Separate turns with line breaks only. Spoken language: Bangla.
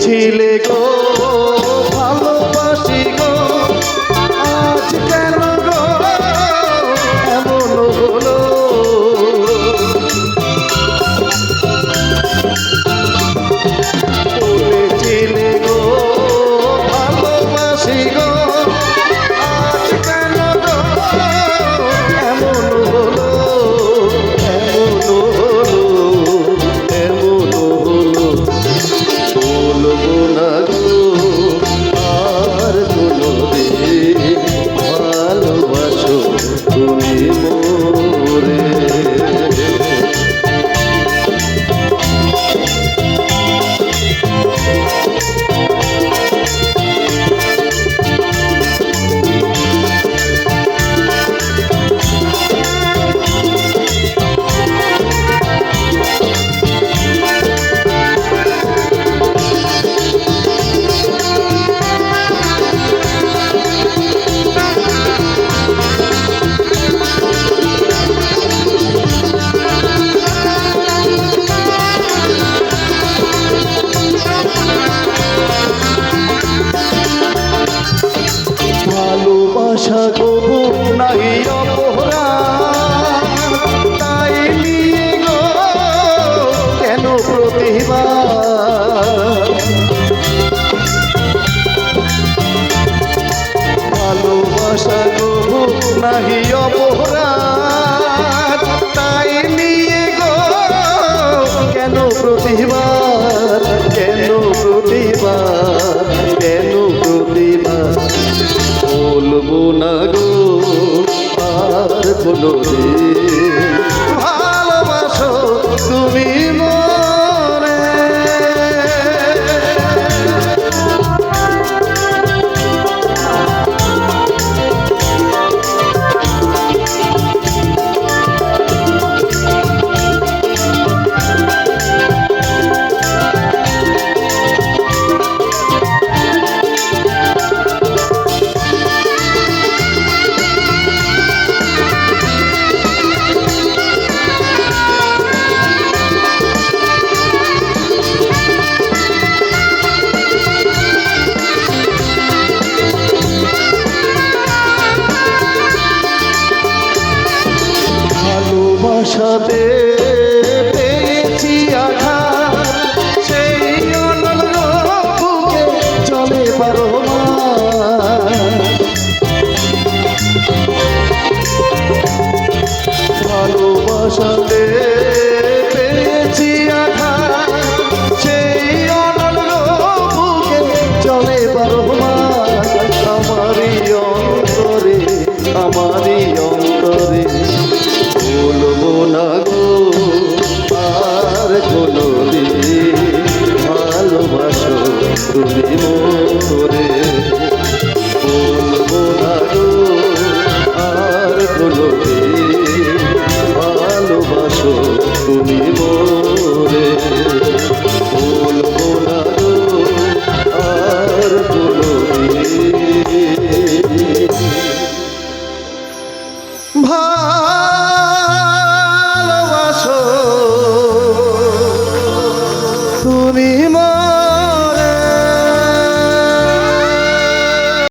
ছিলে গো। কেন প্রতিভা বলব না গো আর কোনো ভালোবাসো তুমি মো সাথে পেয়েছি আঘাত। সেই অনন্য চলে পারো ভালোবাসাতে পেয়েছি আঘাত। সেই অনন্য চলে পারো আমারই অন্তরে, আমারই